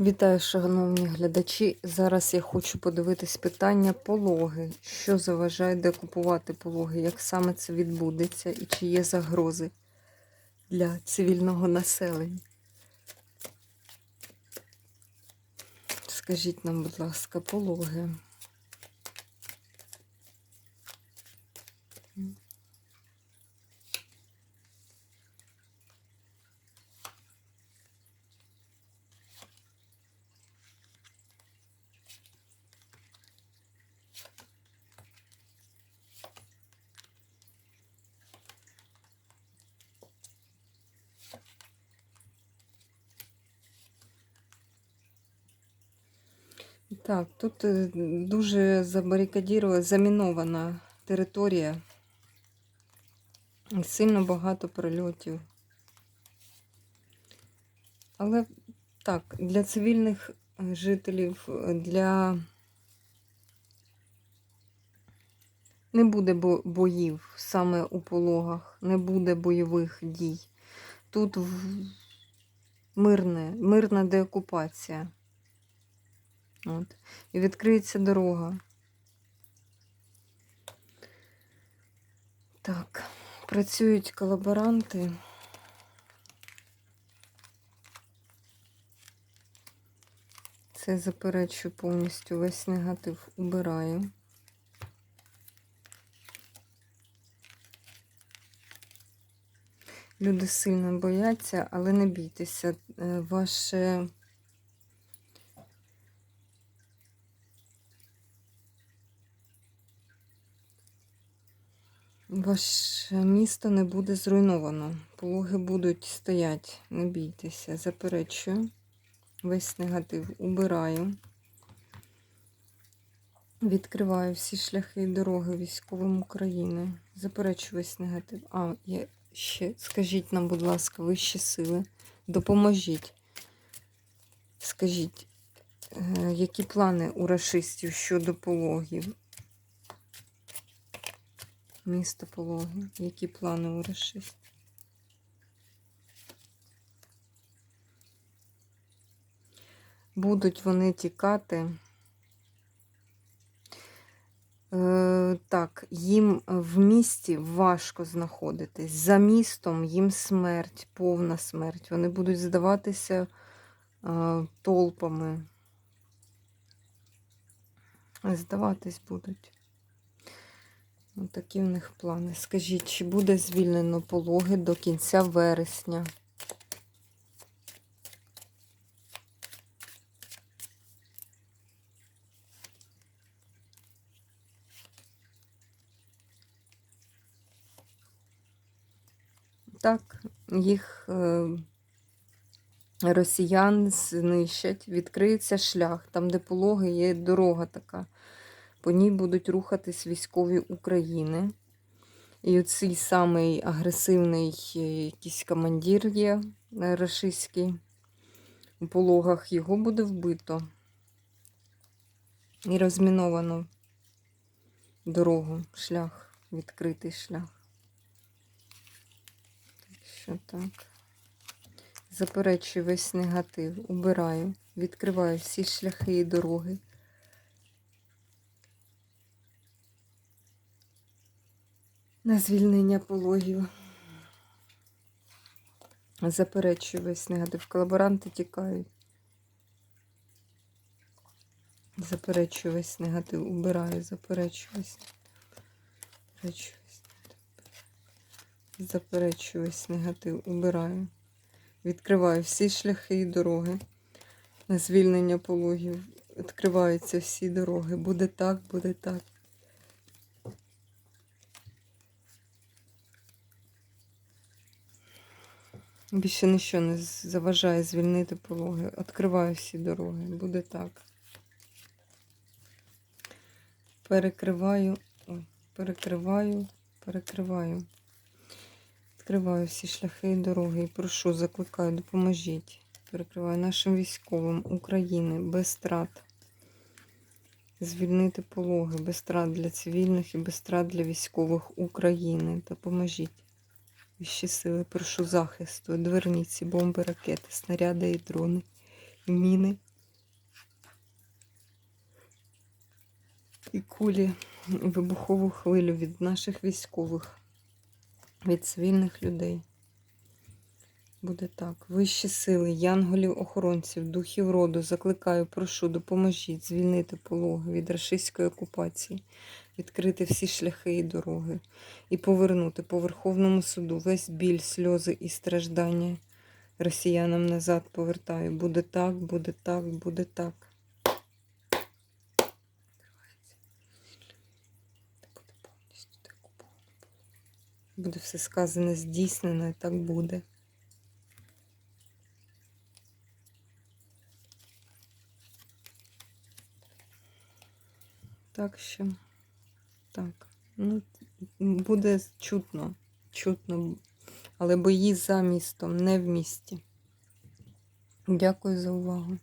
Вітаю, шановні глядачі. Зараз я хочу подивитись питання пологи. Що заважає декупувати пологи? Як саме це відбудеться і чи є загрози для цивільного населення? Скажіть нам, будь ласка, пологи. Так, тут е, дуже забарикадірована, замінована територія. Сильно багато прильотів. Але так, для цивільних е, жителів, е, для не буде боїв саме у пологах, не буде бойових дій. Тут мирне, мирна деокупація. От. І відкриється дорога. Так, працюють колаборанти. Це заперечую повністю весь негатив убираю. Люди сильно бояться, але не бійтеся. Е, Ваше Ваше місто не буде зруйновано. Пологи будуть стояти. Не бійтеся. Заперечую. Весь негатив убираю. Відкриваю всі шляхи і дороги військовим України. Заперечую весь негатив. А, є ще. Скажіть нам, будь ласка, вищі сили. Допоможіть. Скажіть, е, які плани у рашистів щодо пологів? Місто Пологи. Які плани у расистів? Будуть вони тікати. Е, так, їм в місті важко знаходитись. За містом їм смерть, повна смерть. Вони будуть здаватися е, толпами. Здаватись будуть. Такі в них плани. Скажіть, чи буде звільнено пологи до кінця вересня? Так, їх е, росіян знищать, відкриється шлях. Там, де пологи, є дорога така. По ній будуть рухатись військові України. І оцей самий агресивний е, якийсь командир є е, рашистський у пологах, його буде вбито і розміновано дорогу, шлях, відкритий шлях. Так що так. Заперечую весь негатив, убираю, відкриваю всі шляхи і дороги. На звільнення пологів. Заперечую весь негатив. Колаборанти тікають. Заперечую весь негатив. Убираю, заперечую весь негатив. Заперечую весь негатив. Убираю. Відкриваю всі шляхи і дороги. На звільнення пологів. Відкриваються всі дороги. Буде так, буде так. Більше нічого не заважає звільнити пологи. Відкриваю всі дороги. Буде так. Перекриваю, ой, перекриваю, перекриваю. Відкриваю всі шляхи і дороги. І прошу, закликаю, допоможіть. Перекриваю нашим військовим України без страт. Звільнити пологи, без страт для цивільних і без страт для військових України. Допоможіть. Вищі сили, прошу захисту, дверниці, бомби, ракети, снаряди і дрони, і міни. І кулі, і вибухову хвилю від наших військових, від цивільних людей. Буде так. Вищі сили, янголів, охоронців, духів роду, закликаю, прошу, допоможіть звільнити пологи від рашистської окупації, відкрити всі шляхи і дороги і повернути по Верховному суду весь біль, сльози і страждання росіянам назад повертаю. Буде так, буде так, буде так. Буде все сказане, здійснено, і так буде. Так що, так, ну, буде чутно, чутно, але бої за містом, не в місті. Дякую за увагу.